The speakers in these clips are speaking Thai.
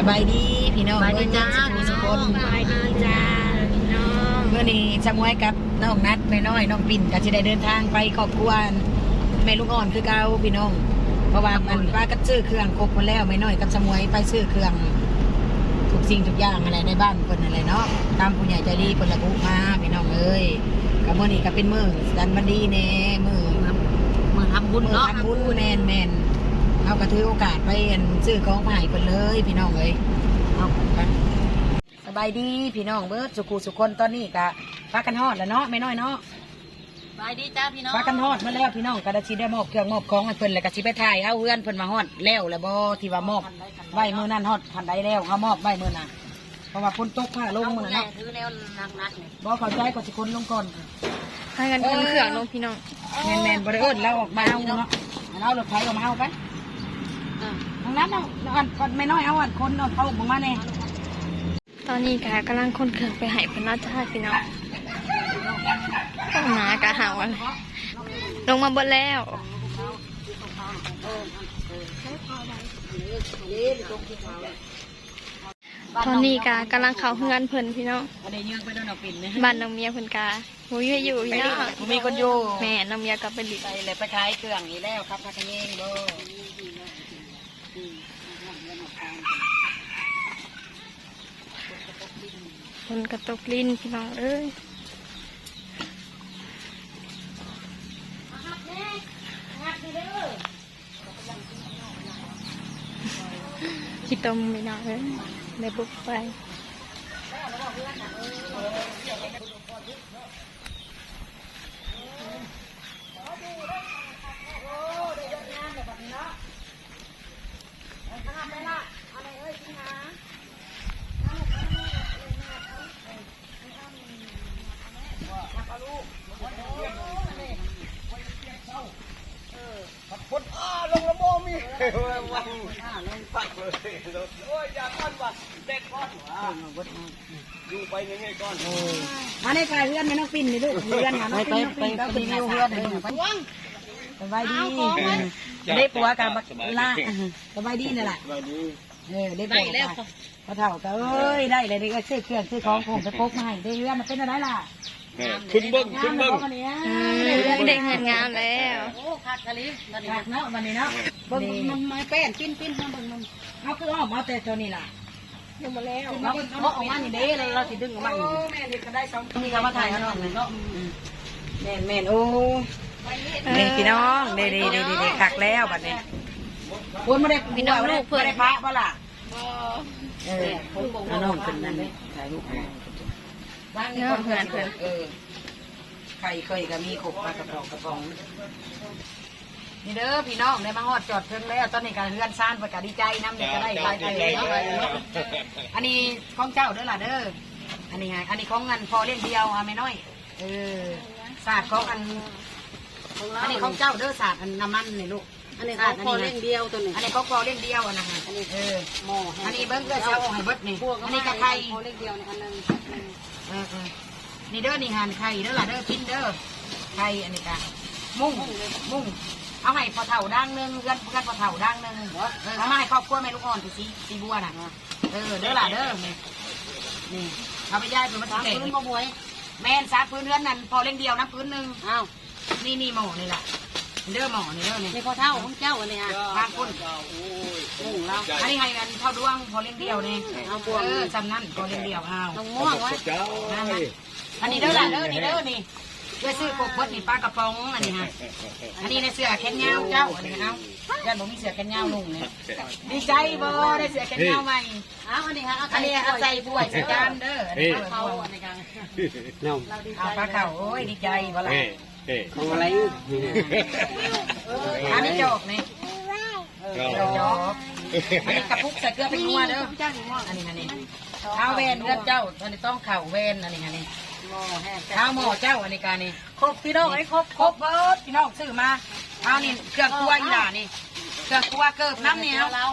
สบายดีพี่น้องสบายดีจ้าเบิ่งพี่น้องคนสบายดีจ้าพี่น้องเมื่อนี้สมวยกับน้องนัดแม่น้อยน้องปิ่นก็จะได้เดินทางไปครอบครัวแม่ลูกอ่อนคือเก่าพี่น้อง เพราะว่ามันป้าก็ซื้อเครื่องครบหมดแล้วแม่น้อยกับสมวยไปซื้อเครื่องทุกสิ่งทุกอย่างอะไรในบ้านเพิ่นอะไรเนาะตามผู้ใหญ่ใจดีเพิ่นระบุมาพี่น้องเอ้ยกับมื้อนี้ก็เป็นมื้อดันบันดีแน่มื้อมือทำบุญเนาะทำบุญแมนแมน เอากระถือโอกาสไปอันซื้อของผ่ายเพิ่นเลยพี่น้องเอ้ยเอาไปสบายดีพี่น้องเบิดสุขุสุคนตอนนี้ก็พากันฮอดแล้วเนาะไม่น้อยเนาะสบายดีจ้าพี่น้องพากันฮอดมาแล้วพี่น้องก็ได้สิได้มอบเครื่องมอบของให้เพิ่นแล้วก็สิไปถ่ายเฮาเฮือนเพิ่นมาฮอดแล้วแล้วบ่ที่ว่ามอบไว้มื้อนั้นฮอดทันใดแล้วเฮามอบไว้มื้อน่ะเพราะว่าฝนตกผ้าลงมื้อแม่น่ะเนาะถือแนวนักๆเนี่ยบ่เข้าใจก็สิคนลงก่อนให้กันคนเครื่องลงพี่น้องแม่นแม่นบ่ได้เอิ้นแล้วออกมาเอาเนาะเอารถไถออกมาเอาไปอะ ทางนั้นเอาเอาอันก่อนไม่น้อยเอาอันคนเอาเขาออกมาเนี่ยตอนนี้กากำลังคนเครื่องไปให้เพนนัจ้าพี่น้องต้องหนากะหาวอะไรลงมาบนแล้วตอนนี้กากำลังเข้าเฮือนเพิ่นพี่น้องอันนี้ยังไปโดนเอาปิ่นนะบ้านน้องเมียเพิ่นกาหูยอยู่พี่น้องมีคนอยู่แม่น้องเมียกลับไปดิไปเลยไปขายเครื่องนี้แล้วครับพักกันเองโบ คนกระตกลิ้นพี่น้องเอ้ยขี้ตมพี่น้องเอ้ยในบุกไป คนอ้าลงละโมมีวันปักเลยโอ้ยอย่าก้อนว่ะเด็กก้อนว่ะอยู่ไปยังไงก้อนมาในขายเพื่อนไม่ต้องปิ่นนี่ลูกเพื่อนหาน้องปิ่นน้องปิ่นก็เป็นวิวเพื่อนเลยไปสบายดีได้ปัวกับละสบายดีนี่แหละเออได้ปัวกับพอเท่าก็เอ้ยได้เลยได้ก็ซื้อเครื่องซื้อของผมไปพกมาให้ได้เพื่อนมันเป็นอะไรล่ะ ขึ้นเบิ้งงาขึ้มนแล้เบิ้วงวันนี้อืมเด็กเงินงามแล้วโอ้ขาดกะลิตอนนี้ขาดเนาะวันนี้เนาะเบิ่งมันไม่แป้นปิ้นปิ้นมาเบิ่งมันเอาคืออ้อมเอาแต่ตัวนี้ล่ะยังมาแล้วเราเอาออกมานี่เด้เราเราสิดึงออกมาแม่เด็กก็ได้สองนี่ก็มาถ่ายข้างนอกเลยเนาะแม่นแม่นโอ้นี่พี่น้องเด้เด้เด้เด้คักแล้วบัดนี้คุณไม่ได้พี่น้องไม่ได้เพื่อได้พระบ่ล่ะเออเอาน้องขึ้นนั่นเลยถ่ายรูป บ้านนี้คนเพื่อนเพื่อนเออใครเคยก็มีขบปลากระป๋องกระป๋องนี่เด้อพี่น้องได้มาฮอดจอดเพิ่งแล้วตอนนี้การเฮือนซ่านเปิดกดีใจน้ำเด็กก็ได้ไปเตยเนาะอันนี้ของเจ้าเด้อล่ะเด้ออันนี้ไงอันนี้ของเงินพอเล่นเดียวอะไม่น้อยเออศาสตร์ของอันอันนี้ของเจ้าเด้อศาสตร์อันน้ำมันนี่ลูก อันนี้เขาพอเล่นเดียวตัวนี้อันนี้ของพอเล่นเดียวอะนะฮะอันนี้เออหม้ออันนี้เบิ้งเกลือเช้าให้เบิ้งนี่พวกอันนี้กระไข่พอเล่นเดียวในอันนึงเออเออนี่เด้อนี่หันไข่เด้อล่ะเด้อพินเด้อไข่อันนี้กะมุ่งมุ่งเอาให้พอเถ่าดังหนึงเพื่อนเพื่อนพอเถ่าดังหนึงเออเอามาให้ครอบครัวแม่ลูกอ่อนที่สีสีบัวน่ะเออเด้อล่ะเด้อนี่นี่เอาไปย่ายเป็นมันสามเก่งพื้นมาบวยแม่นซักพื้นเรือนนั่นพอเล่งเดียวนะพื้นหนึ่งอ้าวนี่นี่หมอนี่แหละ เด้อหมอนี่เด้อนี่นี่พอเท่าของเจ้าอันนี้อะทางคุณมุ่งเราอันนี้ให้กันเท่าดวงพอเล่งเดียวนี่เออจำนั่นพอเล่งเดียวเอาต้องม่วงไว้เจ้านั่นน่ะอันนี้เด้อล่ะเด้อนี่เด้อนี่เพื่อซื้อกบเบิดนี่ปลากระป๋องอันนี้ฮะอันนี้ในเสือแขนยาวเจ้าอันนี้เอายันผมมีเสือแขนยาวลุงเนี่ยดีใจบ่ได้เสือแขนยาวใหม่อ้าวอันนี้ฮะอันนี้เอาใส่บวยใส่จานเด้ออันนี้เขาเอาอันนี้กันน้องเอาปลาเข่าโอ้ยดีใจบ่ล่ะเฮ้เฮ้ ของอะไรอันนี้จอกนี่จอกอันนี้กระพุกใส่เกลือเป็นนัวเด้ออันนี้อันนี้เท้าเวนเลือดเจ้าอันนี้ต้องเข่าเวนอันนี้อันนี้หม้อแห้งเท้าหม้อเจ้าอันนี้การนี่ครบพี่น้องไอ้ครบครบเบิดพี่น้องซื้อมาเอานี่เครื่องครัวอีหล่านี่เครื่องครัวเกิบน้ำเหนียวเรา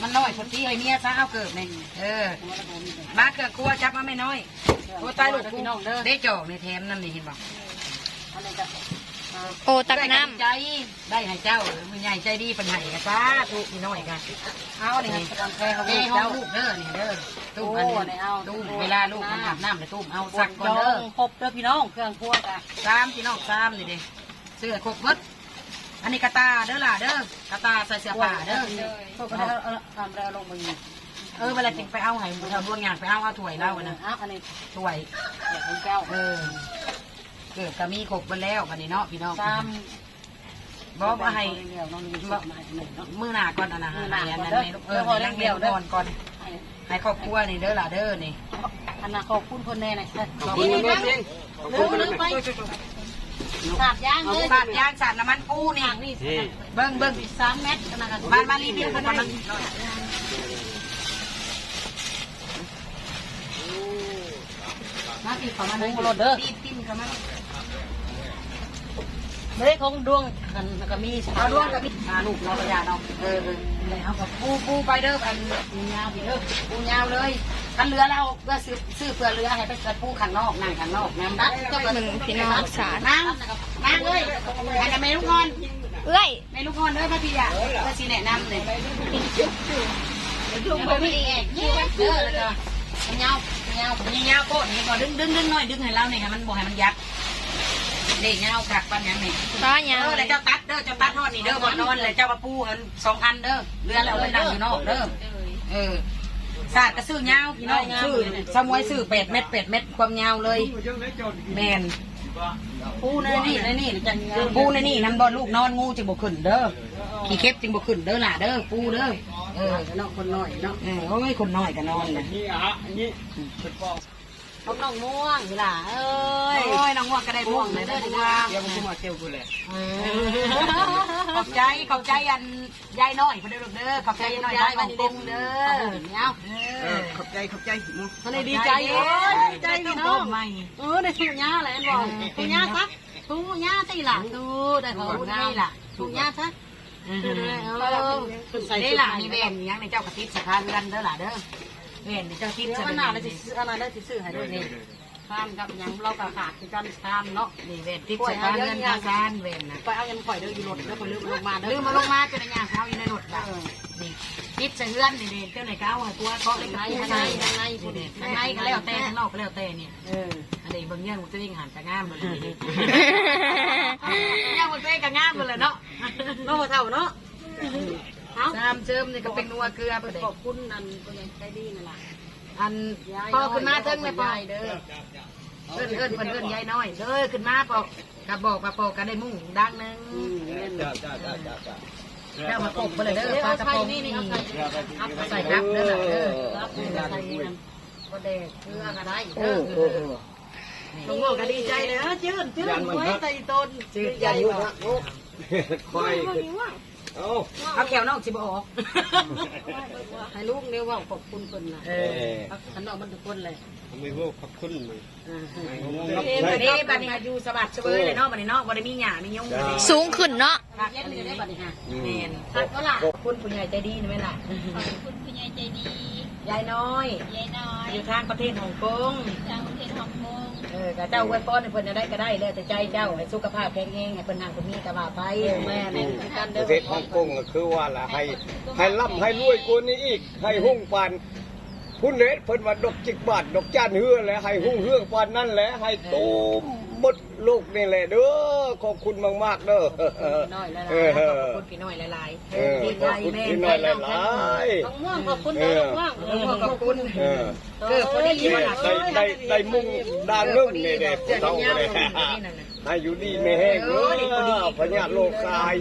มันน้อยคนที่ไอ้เมียซะเอาเกิดนี่เออมาเกิดกลัวจับมาไม่น้อยโอ้ตายลูกกูได้จอกในแถมนั่นนี่เห็นบ่อั นนี้ก็โอ้ตักน้ใจได้ให้เจ้ามือใหญ่ใจดีเป็นไห้กะจ้าลูกนี่น้อยกันเอาเนี่ยตอนแพ้เขาลูกเจ้าลูกเด้อนี่เด้อตุ้มอันนี้ตุ้มเวลาลูกมันอาบน้ำเลยตุ้มเอาสักก่อนเด้อครบเด้อพี่น้องเครื่องครัวจ้ะสามพี่น้องสามนี่เด้เสื้อครบหมดอันนี้กระตาเด้อล่ะเด้อกระตาใส่เสื้อผ้าเด้อพวกเราเอาทำแล้วลงมือเออเวลาจิงไปเอาให้เธอดวงอย่างไปเอาเอาถ้วยเล่าอะนะอ้าวอันนี้ถ้วยเดี๋ยวคุณเจ้าเออ เกิดก็มีครบไปแล้ววันนี้เนาะพี่น้องตามบอกว่าให้เดี๋ยวน้องมีมาให้หนึ่งเนาะมือหน้าก่อนอะนะมื้อหน้าให้อันก่อนนั้นเด้อให้เออเดี๋ยวพอเรื่องเดียวเด้อก่อนก่อนให้ครอบครัวนี่เด้อล่ะเด้อนี่อันน่ะขอบคุณคนแน่หน่อยเด้อขอบคุณนี่นะนะลืมลืมไปสาบย่างเลยบาดยางสาดน้ำมันปูนี่นี่เบิ้งเบิ้งสามเมตรขนาดกันบ้านมารีวิวกันมันมาที่เขามาในรถเด้อตีติ้มกันมัน ไม่ได้ของดวงกันก็มีเอาดวงกับพี่มาลูกเรากระยาเนาะเออเออเอากับปูปูไปเด้ออันมียาวพี่เด้อปูยาวเลยกันเรือเราเพื่อซื้อซื้อเพื่อเรือให้ไปกิดปูข้างนอกนั่งข้างนอกน้ำดัดก็ำหนึ่งพี่น้องสานั่งนั่งเลยให้กับแม่ลูกงอนเอ้ยแม่ลูกงอนเด้อพ่อพี่อะพื่อสีแนะนำเลยจุ่มไปมีเอกยี่เด้อแล้วก็เงาเงานี่เงาโคตรนี่ก่อนดึงดึงดึงหน่อยดึงให้เราเนี่ยให้มันบ่ให้มันยัด เด็กเงากักปันยังนี่ต้อยาเอวอแล้วเจ้าตัดเด้อเจ้าตัดทอดนี่เด้อบนนอนเลยเจ้ามาปูอันสองอันเด้อเรือแล้วเอาไปนั่งอยู่นอกเด้อเออศาสตร์ก็ซื้อยาวพี่น้องซื้อสมวยซื้อเป็ดเม็ดเป็ดเม็ดความยาวเลยแมนปูในนี่ในนี่จังเงาปูในนี่น้ำบอลลูกนอนงูจึงบ่ขึ้นเด้อขี้เข็บจึงบ่ขึ้นเด้อล่ะเด้อปูเด้อเออเนาะคนน้อยเนาะเออโอ้ยคนน้อยก็นอนนะนี่อะนี่ เขาน้องม่วงเวลาเอ้ยโอ้ยน้องง่วงก็ได้ม่วงเลยเด้อดีกว่าเดี๋ยวผมมาเที่ยวกูแหละขอบใจขอบใจอันยายน้อยเพิ่นเด้อลูกเด้อขอบใจยายน้อยบ้านของกงเด้อเงาเออขอบใจขอบใจตอนนี้ดีใจเอ้ยดีใจพี่น้องใหม่เออได้ถูกยาแหละบอกถูกยาซะถูกยาสิล่ะถูกได้ของได้ล่ะถูกยาซะเออเออใส่ได้ได้ล่ะล่ะมีมีแบแบนนมีหยังในเจ้ากระติบสะพานเรือนเด้อล่ะเด้อ แม่นเจ้าติบเดี๋ยวสะมันพาน่านเลยสิอะไรได้สิซื้อให้ด้วยนี่ข้ามกับยังเรากระขาดคือกันข้ามเนาะนี่แม่นติบสะพานเรือนทางการแม่นนะไปเอาเงินข่อยเด้ออยู่รถแล้วข่อยลืมลงมาเด้อลืมมาลงมาจนในยางเท้าอยู่ในรถล่ะนี่ติบสะเฮือนนี่เด้เจ้าไหนเก้าให้ตัวเคาะเล็กในๆในในในในนี่เด้ข้างในก็แล้วแต่ข้างนอกก็แล้วแต่เนี่ยเอออันนี้เบิ่งเงี้ยมันจะยิ่งหันจะงามเลยนี่ย่างมันเต้ก็งามเลยเนาะเนาะเท่าเนาะ เอาน้ำเจิมนี่ก็เป็นนัวเกลือเพื่อเด็ขอบคุณนั่นก็ยังใจดีนั่นล่ะอันพอขึ้นมาเทิงเลยปอเด้อเอิ้นเอิ้นเพิ่นเอิ้นยายน้อยเด้อขึ้นมาปอกกระบอกปะปอกก็ได้มุ่งดังหนึงอืมเล่นจ้าจ้าจ้าจ้าจ้าแล้วมาปกไปเลยเด้อเดี๋ยวปลาเอากระใส่ป๋องนี่นี่นี่นี่เอาใส่ใส่รับเด้อล่ะเด้อรับใส่กันก็เด็กเกลือก็ได้เออเออเออลุงโง่ก็ดีใจเลยเออจืดจืดไว้ใส่ต้นจืดใหญ่อยู่นะคอย เอ้าเอาแขวนอกสิบ่ออกให้ลูกเรียกว่าขอบคุณคนน่ะเออขันนอกมันทุกคนเลยไม่รู้ขอบคุณมึงบัดนี้บัดนี้อยู่สะบัดเสวยเลยเนาะบัดนี้เนาะบ่ได้มีหญ้ามียุงเลยสูงขึ้นเนาะคักเย็นอันเลยนี้ได้บัดนี้ฮะแม่นทักก็ล่ะคุณผู้ใหญ่ใจดีนี่ไหมล่ะคุณผู้ใหญ่ใจดียายน้อยยายน้อยอยู่ทางประเทศฮ่องกงทางประเทศฮ่องกง เออกับเจ้าไว้ป้อนให้เพิ่นจะได้ก็ได้แล้วแต่ใจเจ้าให้สุขภาพแข็งแรงให้เพิ่นนั่งคนนี้ก็ว่าไปแม่แม่นี่กันปเด้อระเทศฮ่องกงก็คือว่าละให้ให้ร่ำให้รวยกว่านี้อีก ให้หุ่งปานผู้เล็ดเพิ่นว่าดอกจิกบาทดอกจานเฮือแหละให้หุ่งเฮืองปานนั่นแหละให้ตูม หมดลูกนี่แหละเด้อขอบคุณมากๆเด้อน้อยหลายเอๆอขอบคุณพี่น้อยหลายเออๆดีขใจอบคุณแม่พี่น้อยหลายต้องม่วงขอบคุณเด้อม่วงเออขอบคุณๆเออเกิดพอดีนี่มาหลักได้ได้ได้มุงด้านนึงนี่เด็กเจ้าเท่าเงี้ยเลยนี่นั่นน่ะให้อยู่ดีไม่แห้งเออพญาโลกาย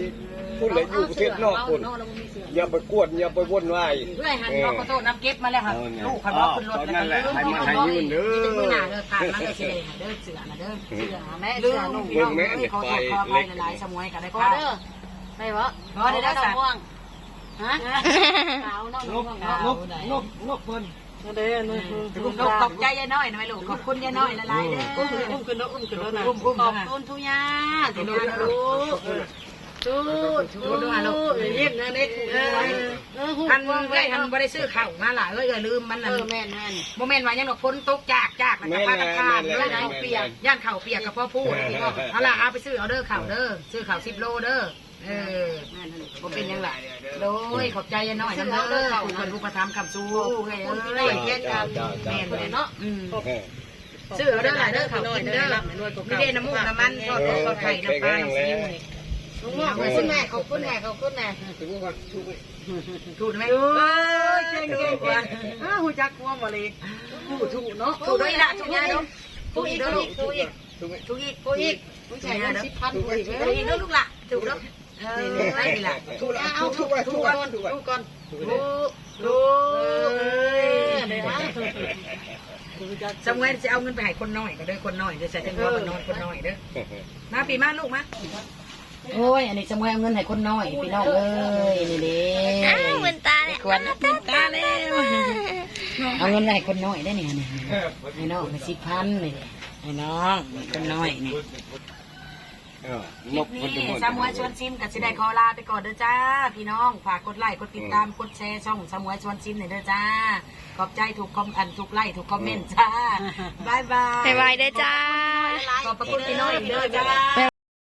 พูดเลยอยู่ประเทศนอกคุณ อย่าไปกวนอย่าไปวนไว้เรื่อยหันเราขอโทษน้ำเก็บมาแล้วค่ะลูกขันว่าขึ้นรถแล้วก็ลืมที่มันน้อยที่มือหนาเด้อผ่านมาเด้อเฉยเด้อเสือนะเด้อเสือแม่ลืเสือมนุ่งพี่น้องเอ้ยขอโทษขออภัยหลายๆสมวยกันได้พอค่ะเด้อได้บ่พอได้ได้ม่วงฮะขาวเนาะม่วงเนาะนกนกนกเพิ่นเด้อนุ่งลูกขอบใจยายน้อยนะแม่ลูกขอบคุณยายน้อยหลายๆเด้ออุ้มขึ้นอุ้มขึ้นเนาะอุ้มขึ้นแล้วนะอุ้มอุ้มขอบคุณทุกย่าที่มาลูกชูชูด้วยลูก เยี่ยมนะเด็กเออเออทันเอ้ยทันบ่ได้ซื้อข้าวมาล่ะเอ้ยเอ้ยลืมมันเอน่ะอแม่นแม่นบ่แม่นว่ายังดอกพ้นตกจากจากแล้วก็แม่นพากันข้ามแม่นเลยแม่นเอาเปียกแม่นย่านข้าวเปียกกับพ่อพูดพี่น้องเอาล่ะเอาไปซื้อเอาเด้อข้าวเด้อซื้อข้าว10โลเด้อเออแม่นบ่เป็นหยังล่ะโดยขอบใจยายน้อยนำเด้อผู้คนผู้ประทับคำสู้เอ้ยคุณพี่เอ้น้อยยเฮ็ดกันแม่นแม่นเนาะอืมเออซื้อเอาเด้อหลายเด้อข้าวกินเด้อมีเด้น้ำมูกน้ำมันทอดทอดไข่น้ำปลาน้ำซีอิ๊วนี่ลุงบอก ขอบคุณแม่ขอบคุณแม่ขอบคุณแม่ถูกไหมเอ้ยเก่งเก่งกว่าอ้าหูจักควงมาเลยถูกถูกเนาะถูกด้วยล่ะถูกยาเนาะถูถูกกอีอีกกเด้อลูกถูกอีกถูกอีกถูกอีกถูกใส่เงินสิบพันถูกอีกถูกอีกเด้อลูกล่ะถูกเด้อเออไม่ดีล่ะถูกเอาถูกถูกก่อนถูกก่อนถูกถูกเอ้ยเดี๋ยวนะสมเวยจะเอาเงินไปให้คนน้อยก็เด้คนน้อยเด้อใส่จังหวะคนน้อยคนน้อยเด้อมาปีมาลูกมา โอ้ย อันนี้สมเวยเอาเงินให้คนน้อยพี่น้องเอ้ยนี่เด้อ้าวเหมือนตาเลยควรตาแล้วเอาเงินให้คนน้อยได้เนี่ยนี่ให้น้องไปสิพันนี่ให้น้องคนน้อยนี่เออคนคนทุกนี่คนสามวยชวนซิมกับสิได้ขอลาไปก่อนเด้อจ้า พี่น้องฝากกดไลค์กดติดตามกดแชร์ช่องสามวยชวนซิมหน่อยเด้อจ้า ขอบใจถูกคอมอันถูกไลค์ถูกคอมเมนต์จ้าบายบายบ๊ายบายเด้อจ้าขอบพระคุณพี่น้องอีกเด้อจ้า